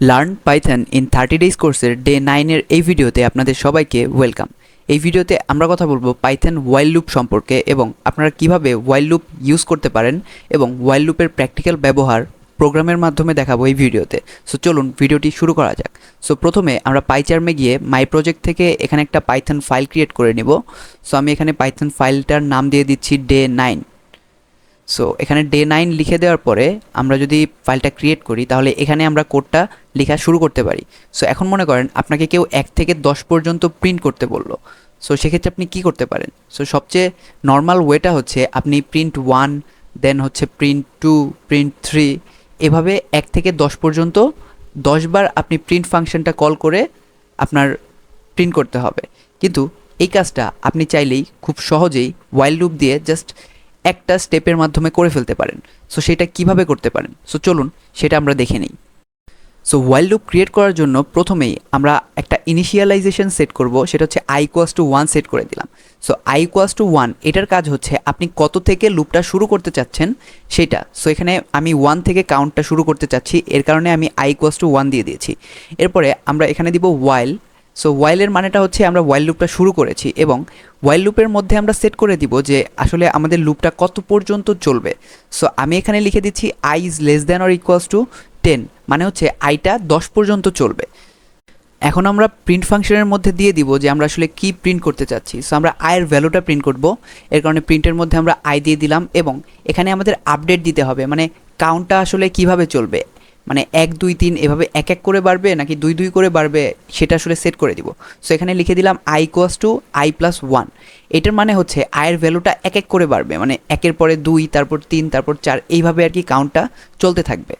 Learn Python in thirty days কোর্সের day নাইনের এই ভিডিওতে আপনাদের সবাইকে ওয়েলকাম এই ভিডিওতে আমরা কথা বলব পাইথন ওয়াইল লুপ সম্পর্কে এবং আপনারা কীভাবে ওয়াইল লুপ ইউজ করতে পারেন এবং ওয়াইল লুপের প্র্যাকটিক্যাল ব্যবহার প্রোগ্রামের মাধ্যমে দেখাবো এই ভিডিওতে সো চলুন ভিডিওটি শুরু করা যাক। সো প্রথমে আমরা পাইচার্মে গিয়ে মাই প্রজেক্ট থেকে এখানে একটা পাইথন ফাইল ক্রিয়েট করে নিব। সো আমি এখানে পাইথন ফাইলটার নাম দিয়ে দিচ্ছি ডে নাইন সো এখানে ডে নাইন লিখে দেওয়ার পরে আমরা যদি ফাইলটা ক্রিয়েট করি, তাহলে এখানে আমরা কোডটা লেখা শুরু করতে পারি। সো এখন মনে করেন আপনাকে কেউ এক থেকে দশ পর্যন্ত প্রিন্ট করতে বলল। সো সেক্ষেত্রে আপনি কি করতে পারেন? সো সবচেয়ে নর্মাল ওয়েটা হচ্ছে আপনি প্রিন্ট ওয়ান দেন হচ্ছে প্রিন্ট টু প্রিন্ট থ্রি এভাবে এক থেকে দশ পর্যন্ত দশবার আপনি প্রিন্ট ফাংশনটা কল করে আপনার প্রিন্ট করতে হবে। কিন্তু এই কাজটা আপনি চাইলেই খুব সহজেই ওয়াইল লুপ দিয়ে জাস্ট একটা স্টেপের মাধ্যমে করে ফেলতে পারেন। সো সেটা কীভাবে করতে পারেন? সো চলুন, সেটা আমরা দেখে নিই। সো ওয়াইল্ড লুপ ক্রিয়েট করার জন্য প্রথমেই আমরা একটা ইনিশিয়ালাইজেশন সেট করব, সেটা হচ্ছে I equals to one set করে দিলাম। So I equals to one এটার কাজ হচ্ছে আপনি কত থেকে লুপটা শুরু করতে চাচ্ছেন সেটা। সো এখানে আমি ওয়ান থেকে কাউন্টটা শুরু করতে চাচ্ছি, এর কারণে আমি আই কোয়াস টু ওয়ান দিয়ে দিয়েছি। এরপরে আমরা এখানে দিব ওয়াইল সো ওয়াইলের মানেটা হচ্ছে আমরা ওয়াইল লুপটা শুরু করেছি এবং ওয়াইল লুপের মধ্যে আমরা সেট করে দিব যে আসলে আমাদের লুপটা কত পর্যন্ত চলবে। সো আমি এখানে লিখে দিচ্ছি i is less than or equals to ten মানে হচ্ছে আইটা দশ পর্যন্ত চলবে। এখন আমরা প্রিন্ট ফাংশনের মধ্যে দিয়ে দিব যে আমরা আসলে কি প্রিন্ট করতে চাচ্ছি। সো আমরা আয়ের ভ্যালুটা প্রিন্ট করব, এর কারণে প্রিন্টের মধ্যে আমরা আই দিয়ে দিলাম এবং এখানে আমাদের আপডেট দিতে হবে মানে কাউন্টটা আসলে কীভাবে চলবে। মানে এক, দুই, তিন এভাবে এক এক করে বাড়বে নাকি দুই দুই করে বাড়বে সেটা আসলে সেট করে দিব। সো এখানে লিখে দিলাম I equals two I plus one এটার মানে হচ্ছে আয়ের ভ্যালুটা এক এক করে বাড়বে। মানে একের পরে দুই, তারপর তিন, তারপর চার, এইভাবে আর কি কাউন্টটা চলতে থাকবে।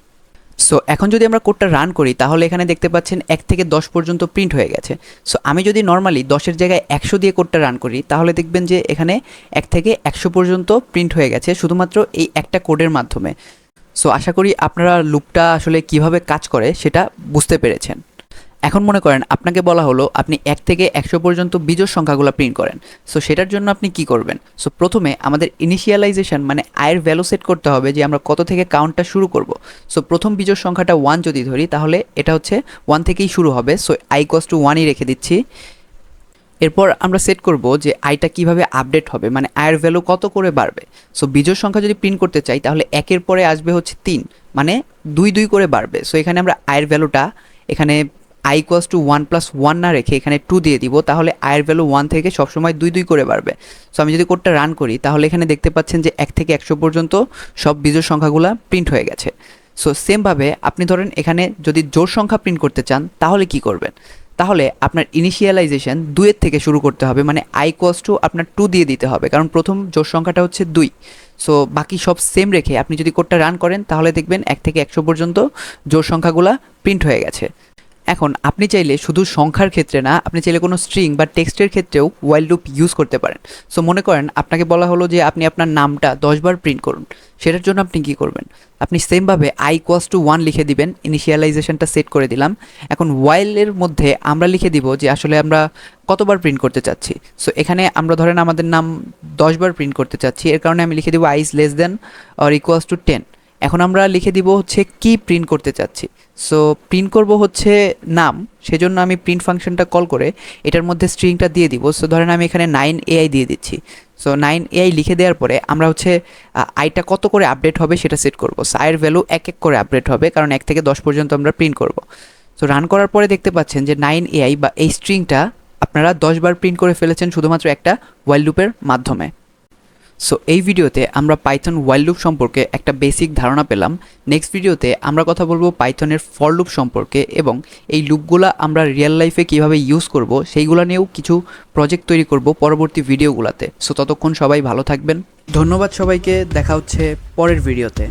সো এখন যদি আমরা কোডটা রান করি, তাহলে এখানে দেখতে পাচ্ছেন এক থেকে দশ পর্যন্ত প্রিন্ট হয়ে গেছে। সো আমি যদি নর্মালি দশের জায়গায় একশো দিয়ে কোডটা রান করি, তাহলে দেখবেন যে এখানে এক থেকে একশো পর্যন্ত প্রিন্ট হয়ে গেছে, শুধুমাত্র এই একটা কোডের মাধ্যমে। সো আশা করি আপনারা লুপটা আসলে কীভাবে কাজ করে সেটা বুঝতে পেরেছেন। এখন মনে করেন আপনাকে বলা হলো, আপনি এক থেকে একশো পর্যন্ত বিজোড় সংখ্যাগুলো প্রিন্ট করেন। সো সেটার জন্য আপনি কি করবেন? সো প্রথমে আমাদের ইনিশিয়ালাইজেশন মানে আয়ের ভ্যালু সেট করতে হবে যে আমরা কত থেকে কাউন্টটা শুরু করব। সো প্রথম বিজোড় সংখ্যাটা ওয়ান যদি ধরি, তাহলে এটা হচ্ছে ওয়ান থেকেই শুরু হবে। সো আই কস টু ওয়ানই রেখে দিচ্ছি। এরপর আমরা সেট করব যে আইটা কীভাবে আপডেট হবে মানে আয়ের ভ্যালু কত করে বাড়বে। সো বিজোড় সংখ্যা যদি প্রিন্ট করতে চাই, তাহলে একের পরে আসবে হচ্ছে তিন মানে দুই দুই করে বাড়বে। সো এখানে আমরা আয়ের ভ্যালুটা এখানে I equals to one plus one না রেখে এখানে টু দিয়ে দিব, তাহলে আয়ের ভ্যালু ওয়ান থেকে সবসময় দুই দুই করে বাড়বে। সো আমি যদি কোডটা রান করি, তাহলে এখানে দেখতে পাচ্ছেন যে এক থেকে একশো পর্যন্ত সব বিজোড় সংখ্যাগুলো প্রিন্ট হয়ে গেছে। সো সেমভাবে আপনি ধরেন এখানে যদি জোর সংখ্যা প্রিন্ট করতে চান, তাহলে কি করবেন? তাহলে আপনার ইনিশিয়ালাইজেশন দুয়ের থেকে শুরু করতে হবে মানে আই কস্টও আপনার টু দিয়ে দিতে হবে, কারণ প্রথম জোর সংখ্যাটা হচ্ছে দুই। সো বাকি সব সেম রেখে আপনি যদি কোডটা রান করেন, তাহলে দেখবেন এক থেকে একশো পর্যন্ত জোর সংখ্যাগুলো প্রিন্ট হয়ে গেছে। এখন আপনি চাইলে শুধু সংখ্যার ক্ষেত্রে না, আপনি চাইলে কোনো স্ট্রিং বা টেক্সটের ক্ষেত্রেও ওয়াইল লুপ ইউজ করতে পারেন। সো মনে করেন আপনাকে বলা হলো যে আপনি আপনার নামটা দশবার প্রিন্ট করুন। সেটার জন্য আপনি কি করবেন? আপনি সেমভাবে আই কোয়াস টু ওয়ান লিখে দিবেন ইনিশিয়ালাইজেশনটা সেট করে দিলাম। এখন ওয়াইলের মধ্যে আমরা লিখে দিব যে আসলে আমরা কতবার প্রিন্ট করতে চাচ্ছি। সো এখানে আমরা ধরেন আমাদের নাম দশবার প্রিন্ট করতে চাচ্ছি, এর কারণে আমি লিখে দিব i's less than or equals to ten এখন আমরা লিখে দিব হচ্ছে কি প্রিন্ট করতে চাচ্ছি। সো প্রিন্ট করব হচ্ছে নাম, সেজন্য আমি প্রিন্ট ফাংশনটা কল করে এটার মধ্যে স্ট্রিংটা দিয়ে দিব। সো ধরেন আমি এখানে নাইন এআই দিয়ে দিচ্ছি। সো নাইন এআই লিখে দেওয়ার পরে আমরা হচ্ছে আইটা কত করে আপডেট হবে সেটা সেট করব। সো আয়ের ভ্যালু এক এক করে আপডেট হবে, কারণ এক থেকে দশ পর্যন্ত আমরা প্রিন্ট করব। সো রান করার পরে দেখতে পাচ্ছেন যে নাইন এআই বা এই স্ট্রিংটা আপনারা দশবার প্রিন্ট করে ফেলেছেন শুধুমাত্র একটা ওয়াইল লুপের মাধ্যমে। সো এই ভিডিওতে আমরা পাইথন ওয়াইল লুপ সম্পর্কে একটা বেসিক ধারণা পেলাম। নেক্সট ভিডিওতে আমরা কথা বলব পাইথনের ফর লুপ সম্পর্কে এবং এই লুপগুলা আমরা রিয়েল লাইফে কীভাবে ইউজ করব, সেইগুলো নিয়েও কিছু প্রজেক্ট তৈরি করব পরবর্তী ভিডিওগুলোতে সো ততক্ষণ সবাই ভালো থাকবেন। ধন্যবাদ সবাইকে। দেখা হচ্ছে পরের ভিডিওতে